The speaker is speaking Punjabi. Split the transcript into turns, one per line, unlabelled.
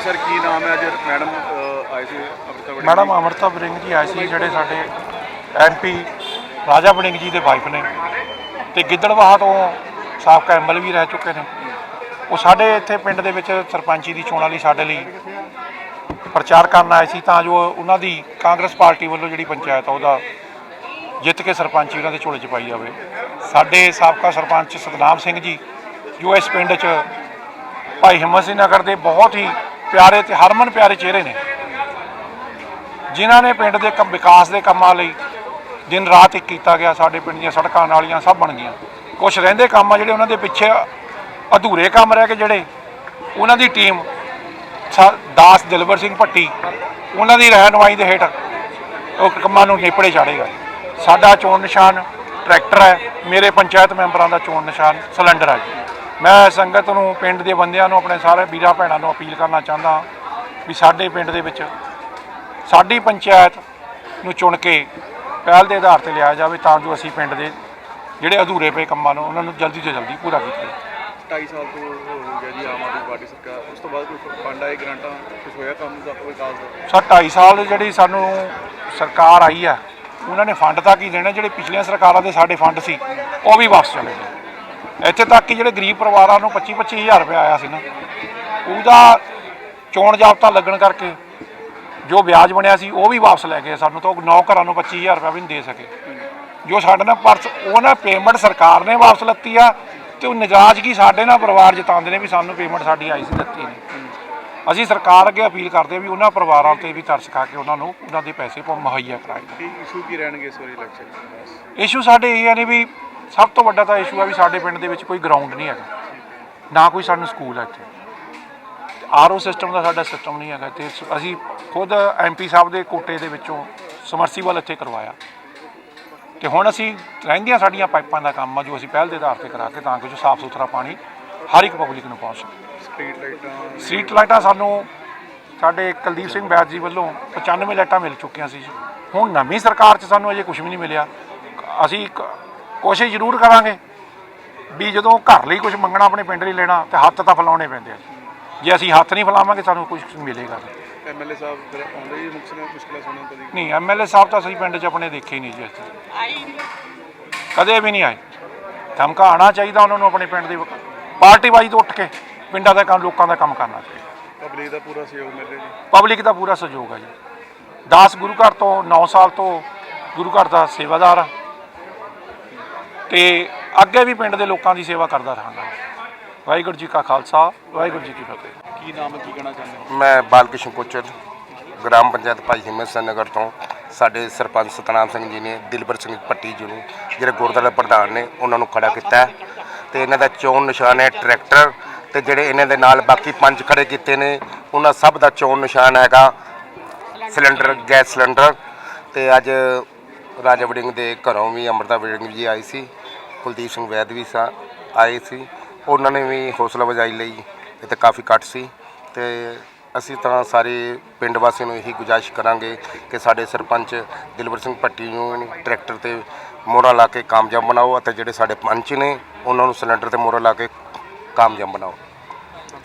ਸਰ ਕੀ ਨਾਮ ਹੈ? ਅੱਜ ਮੈਡਮ ਆਏ ਸੀ ਅਮ੍ਰਿਤਾ ਬੜੀ
ਮੈਡਮ ਅਮਰਤਾ ਬਰਿੰਗ ਜੀ ਆਏ ਸੀ ਜਿਹੜੇ ਸਾਡੇ ਐਮਪੀ ਰਾਜਾ ਬੜਿੰਗ ਜੀ ਦੇ ਵਾਈਫ ਨੇ। ਤੇ ਗਿੱਦੜਵਾਹਾ ਤੋਂ ਸਾਬਕਾ ਐਮਐਲ ਵੀ ਰਹਿ ਚੁੱਕੇ ਨੇ। ਉਹ ਸਾਡੇ ਇੱਥੇ ਪਿੰਡ ਦੇ ਵਿੱਚ ਸਰਪੰਚੀ ਦੀ ਚੋਣਾਂ ਲਈ ਸਾਡੇ ਲਈ ਪ੍ਰਚਾਰ ਕਰਨ ਆਏ ਸੀ ਤਾਂ ਜੋ ਉਹਨਾਂ ਦੀ ਕਾਂਗਰਸ ਪਾਰਟੀ ਵੱਲੋਂ ਜਿਹੜੀ ਪੰਚਾਇਤ ਆ ਉਹਦਾ ਜਿੱਤ ਕੇ ਸਰਪੰਚੀ ਉਹਨਾਂ ਦੇ ਝੋਲੇ 'ਚ ਪਾਈ ਜਾਵੇ। ਸਾਡੇ ਸਾਬਕਾ ਸਰਪੰਚ ਸਤਨਾਮ ਸਿੰਘ ਜੀ ਜੋ ਇਸ ਪਿੰਡ 'ਚ ਭਾਈ ਹਿੰਮਤ ਸਿੰਘ ਨਗਰ ਦੇ ਬਹੁਤ ਹੀ ਪਿਆਰੇ ਤੇ ਹਰਮਨ ਪਿਆਰੇ ਚਿਹਰੇ ਨੇ, ਜਿਨ੍ਹਾਂ ਨੇ ਪਿੰਡ ਦੇ ਕੰਮ, ਵਿਕਾਸ ਦੇ ਕੰਮਾਂ ਲਈ ਦਿਨ ਰਾਤ ਇੱਕ ਕੀਤਾ ਗਿਆ, ਸਾਡੇ ਪਿੰਡ ਦੀਆਂ ਸੜਕਾਂ, ਨਾਲੀਆਂ ਸਭ ਬਣ ਗਈਆਂ। ਕੁਝ ਰਹਿੰਦੇ ਕੰਮ ਆ ਜਿਹੜੇ ਉਹਨਾਂ ਦੇ ਪਿੱਛੇ ਅਧੂਰੇ ਕੰਮ ਰਹਿ ਗਏ ਜਿਹੜੇ, ਉਹਨਾਂ ਦੀ ਟੀਮ ਸਾ- ਦਾਸ ਦਿਲਵਰ ਸਿੰਘ ਭੱਟੀ, ਉਹਨਾਂ ਦੀ ਰਹਿਨੁਮਾਈ ਦੇ ਹੇਠ ਉਹ ਕੰਮਾਂ ਨੂੰ ਨੇਪੜੇ ਚਾੜੇਗਾ ਸਾਡਾ ਚੋਣ ਨਿਸ਼ਾਨ ਟਰੈਕਟਰ ਹੈ, ਮੇਰੇ ਪੰਚਾਇਤ ਮੈਂਬਰਾਂ ਦਾ ਚੋਣ ਨਿਸ਼ਾਨ ਸਿਲੰਡਰ ਹੈ ਮੈਂ ਸੰਗਤ ਨੂੰ ਪਿੰਡ ਦੇ ਬੰਦਿਆਂ ਨੂੰ ਆਪਣੇ ਸਾਰੇ ਵੀਰਾਂ ਭੈਣਾਂ ਨੂੰ ਅਪੀਲ ਕਰਨਾ ਚਾਹੁੰਦਾ ਵੀ ਸਾਡੇ ਪਿੰਡ ਦੇ ਵਿੱਚ ਸਾਡੀ ਪੰਚਾਇਤ ਨੂੰ ਚੁਣ ਕੇ ਪਹਿਲ ਦੇ ਆਧਾਰ ਤੇ ਲਿਆ ਜਾਵੇ ਤਾਂ ਜੋ ਅਸੀਂ ਪਿੰਡ ਦੇ ਜਿਹੜੇ ਅਧੂਰੇ ਪਏ ਕੰਮਾਂ ਨੂੰ ਉਹਨਾਂ ਨੂੰ ਜਲਦੀ ਤੋਂ ਜਲਦੀ ਪੂਰਾ ਕੀਤੇ
2.5 ਸਾਲ ਤੋਂ ਹੋ ਗਿਆ ਜੀ ਆਮ ਆਦਮੀ ਪਾਰਟੀ ਸਰਕਾਰ ਉਸ ਤੋਂ ਬਾਅਦ ਕੋਈ ਫੰਡ ਆਏ ਗ੍ਰਾਂਟਾਂ ਕੁਝ ਹੋਇਆ ਕੰਮ ਦਾ ਵਿਕਾਸ ਦਾ?
ਸਰ 2.5 ਸਾਲ ਜਿਹੜੀ ਸਾਨੂੰ ਸਰਕਾਰ ਆਈ ਆ ਉਹਨਾਂ ਨੇ ਫੰਡ ਤਾਂ ਕੀ ਦੇਣਾ ਜਿਹੜੇ ਪਿਛਲੀਆਂ ਸਰਕਾਰਾਂ ਦੇ ਸਾਡੇ ਫੰਡ ਸੀ ਉਹ ਵੀ ਵਾਪਸ ਚਲੇ ਗਏ। ਇੱਥੇ ਤੱਕ ਕਿ ਜਿਹੜੇ ਗਰੀਬ ਪਰਿਵਾਰਾਂ ਨੂੰ 25 25000 ਰੁਪਏ ਆਇਆ ਸੀ ਨਾ ਉਹਦਾ ਚੋਣ ਜਾਬਤਾ ਲੱਗਣ ਕਰਕੇ ਜੋ ਵਿਆਜ ਬਣਿਆ ਸੀ ਉਹ ਵੀ ਵਾਪਸ ਲੈ ਗਏ ਸਾਨੂੰ ਤਾਂ ਉਹ ਨੌ ਘਰਾਂ ਨੂੰ 25000 ਰੁਪਏ ਵੀ ਨਹੀਂ ਦੇ ਸਕੇ। ਜੋ ਸਾਡੇ ਨਾਲ ਪਰਸ ਉਹਨਾਂ ਪੇਮੈਂਟ ਸਰਕਾਰ ਨੇ ਵਾਪਸ ਲੱਤੀ ਆ ਤੇ ਉਹ ਨਾਰਾਜ਼ਗੀ ਸਾਡੇ ਨਾਲ ਪਰਿਵਾਰ ਜਤਾਉਂਦੇ ਨੇ ਵੀ ਸਾਨੂੰ ਪੇਮੈਂਟ ਸਾਡੀ ਆਈ ਸੀ ਦਿੱਤੀ ਨਹੀਂ। ਅਸੀਂ ਸਰਕਾਰ ਅੱਗੇ ਅਪੀਲ ਕਰਦੇ ਵੀ ਉਹਨਾਂ ਪਰਿਵਾਰਾਂ ਤੇ ਵੀ ਤਰਸ ਖਾ ਕੇ ਉਹਨਾਂ ਨੂੰ ਉਹਨਾਂ ਦੇ ਪੈਸੇ ਮੁਹੱਈਆ ਕਰਾਏ।
ਕੀ ਇਸ਼ੂ ਕੀ ਰਹਿਣਗੇ ਇਸ ਵਾਰੀ ਇਲੈਕਸ਼ਨ
ਇਸ਼ੂ ਸਾਡੇ ਇਹ ਨੇ ਵੀ ਸਭ ਤੋਂ ਵੱਡਾ ਤਾਂ ਇਸ਼ੂ ਹੈ ਵੀ ਸਾਡੇ ਪਿੰਡ ਦੇ ਵਿੱਚ ਕੋਈ ਗਰਾਊਂਡ ਨਹੀਂ ਹੈਗਾ। ਨਾ ਕੋਈ ਸਾਨੂੰ ਸਕੂਲ ਹੈ ਇੱਥੇ। ਆਰਓ ਸਿਸਟਮ ਦਾ ਸਾਡਾ ਸਿਸਟਮ ਨਹੀਂ ਹੈਗਾ ਤੇ ਅਸੀਂ ਖੁਦ ਐਮਪੀ ਸਾਹਿਬ ਦੇ ਕੋਟੇ ਦੇ ਵਿੱਚੋਂ ਸਮਰਸੀਬਲ ਇੱਥੇ ਕਰਵਾਇਆ। ਤੇ ਹੁਣ ਅਸੀਂ ਰਹਿੰਦੀਆਂ ਸਾਡੀਆਂ ਪਾਈਪਾਂ ਦਾ ਕੰਮ ਆ ਜੋ ਅਸੀਂ ਪਹਿਲ ਦੇ ਆਧਾਰ ਤੇ ਕਰਾ ਕੇ ਤਾਂ ਕਿ ਜੋ ਸਾਫ਼ ਸੁਥਰਾ ਪਾਣੀ ਹਰ ਇੱਕ ਪਬਲਿਕ ਨੂੰ ਪਹੁੰਚ ਸਕੇ।
ਸਟਰੀਟ ਲਾਈਟਾਂ
ਸਟਰੀਟ ਲਾਈਟਾਂ ਸਾਨੂੰ ਸਾਡੇ ਕੁਲਦੀਪ ਸਿੰਘ ਬੈਦ ਜੀ ਵੱਲੋਂ 95 ਲਾਈਟਾਂ ਮਿਲ ਚੁੱਕੀਆਂ ਸੀ ਜੀ। ਹੁਣ ਨਵੀਂ ਸਰਕਾਰ 'ਚ ਸਾਨੂੰ ਅਜੇ ਕੁਝ ਵੀ ਨਹੀਂ ਮਿਲਿਆ। ਅਸੀਂ ਕੋਸ਼ਿਸ਼ ਜ਼ਰੂਰ ਕਰਾਂਗੇ ਵੀ ਜਦੋਂ ਘਰ ਲਈ ਕੁਝ ਮੰਗਣਾ ਆਪਣੇ ਪਿੰਡ ਲਈ ਲੈਣਾ ਤੇ ਹੱਥ ਤਾਂ ਫੈਲਾਉਣੇ ਪੈਂਦੇ ਆ ਜੇ। ਅਸੀਂ ਹੱਥ ਨਹੀਂ ਫੈਲਾਵਾਂਗੇ ਸਾਨੂੰ ਕੁਝ ਮਿਲੇਗਾ।
ਐਮਐਲਏ ਸਾਹਿਬ ਫਿਰ ਆਉਂਦੇ ਜੀ ਮੁਕਸਰ ਮੁਸ਼ਕਲਾਂ ਸੁਣਨ ਕਦੀ
ਨਹੀਂ ਐਮਐਲਏ ਸਾਹਿਬ ਤਾਂ ਅਸੀਂ ਪਿੰਡ 'ਚ ਆਪਣੇ ਦੇਖੇ ਹੀ ਨਹੀਂ ਜੀ ਇੱਥੇ। ਕਦੇ ਵੀ ਨਹੀਂ ਆਏ। ਧਮਕਾ ਆਉਣਾ ਚਾਹੀਦਾ ਉਹਨਾਂ ਨੂੰ ਆਪਣੇ ਪਿੰਡ ਦੀ ਪਾਰਟੀ ਵਾਈ ਤੋਂ ਉੱਠ ਕੇ ਪਿੰਡਾਂ ਦਾ ਕੰਮ ਲੋਕਾਂ ਦਾ ਕੰਮ ਕਰਨਾ ਚਾਹੀਦਾ।
ਪਬਲਿਕ ਦਾ ਪੂਰਾ ਸਹਿਯੋਗ ਮਿਲ ਰਿਹਾ ਜੀ।
ਪਬਲਿਕ ਦਾ ਪੂਰਾ ਸਹਿਯੋਗ ਹੈ ਜੀ। 10 ਗੁਰੂ ਘਰ ਤੋਂ 9 ਸਾਲ ਤੋਂ ਗੁਰੂ ਘਰ ਦਾ ਸੇਵਾਦਾਰ ਹਾਂ ਤੇ ਅੱਗੇ ਵੀ ਪਿੰਡ ਦੇ ਲੋਕਾਂ ਦੀ ਸੇਵਾ ਕਰਦਾ ਰਹਾਂਗਾ। ਵਾਹਿਗੁਰੂ ਜੀ ਕਾ ਖਾਲਸਾ ਵਾਹਿਗੁਰੂ ਜੀ ਕੀ ਫਤਿਹ।
ਕੀ ਨਾਮ ਹੈ ਕੀ ਕਹਿਣਾ ਚਾਹੁੰਦੇ ਹੋ?
ਮੈਂ ਬਾਲਕ੍ਰਿਸ਼ਨ ਕੋਚਰ ਗ੍ਰਾਮ ਪੰਚਾਇਤ ਭਾਈ ਹਿੰਮਤ ਸਿੰਘ ਨਗਰ ਤੋਂ। ਸਾਡੇ ਸਰਪੰਚ ਸਤਨਾਮ ਸਿੰਘ ਜੀ ਨੇ ਦਿਲਬਰ ਸਿੰਘ ਪੱਟੀ ਜੀ ਨੂੰ ਜਿਹੜੇ ਗੁਰਦੁਆਰਾ ਪ੍ਰਧਾਨ ਨੇ ਉਹਨਾਂ ਨੂੰ ਖੜਾ ਕੀਤਾ ਹੈ। ਤੇ ਇਹਨਾਂ ਦਾ ਚੋਣ ਨਿਸ਼ਾਨ ਹੈ ਟਰੈਕਟਰ ਤੇ ਜਿਹੜੇ ਇਹਨਾਂ ਦੇ ਨਾਲ ਬਾਕੀ ਪੰਜ ਖੜੇ ਕੀਤੇ ਨੇ ਉਹਨਾਂ ਸਭ ਦਾ ਚੋਣ ਨਿਸ਼ਾਨ ਹੈਗਾ। ਸਿਲੰਡਰ ਗੈਸ ਸਿਲੰਡਰ ਤੇ ਅੱਜ ਰਾਜਾ ਵੜਿੰਗ ਦੇ ਘਰੋਂ ਵੀ ਅੰਮ੍ਰਿਤਾ ਵੜਿੰਗ ਜੀ ਆਈ ਸੀ। ਕੁਲਦੀਪ ਸਿੰਘ ਵੈਦ ਵੀ ਸਾ ਆਏ ਸੀ। ਉਹਨਾਂ ਨੇ ਵੀ ਹੌਸਲਾ ਵਜਾਈ ਲਈ ਇੱਥੇ ਕਾਫੀ ਘੱਟ ਸੀ। ਤੇ ਅਸੀਂ ਤਾਂ ਸਾਰੇ ਪਿੰਡ ਵਾਸੀਆਂ ਨੂੰ ਇਹੀ ਗੁਜਾਇਸ਼ ਕਰਾਂਗੇ ਕਿ ਸਾਡੇ ਸਰਪੰਚ ਦਿਲਵਰ ਸਿੰਘ ਭੱਟੀ ਨੂੰ ਟਰੈਕਟਰ ਤੇ ਮੋਹਰਾ ਲਾ ਕੇ ਕਾਮਯਾਬ ਬਣਾਓ ਅਤੇ ਜਿਹੜੇ ਸਾਡੇ ਪੰਚ ਨੇ, ਉਹਨਾਂ ਨੂੰ ਸਿਲੰਡਰ ਤੇ ਮੋਹਰਾ ਲਾ ਕੇ ਕਾਮਯਾਬ ਬਣਾਓ।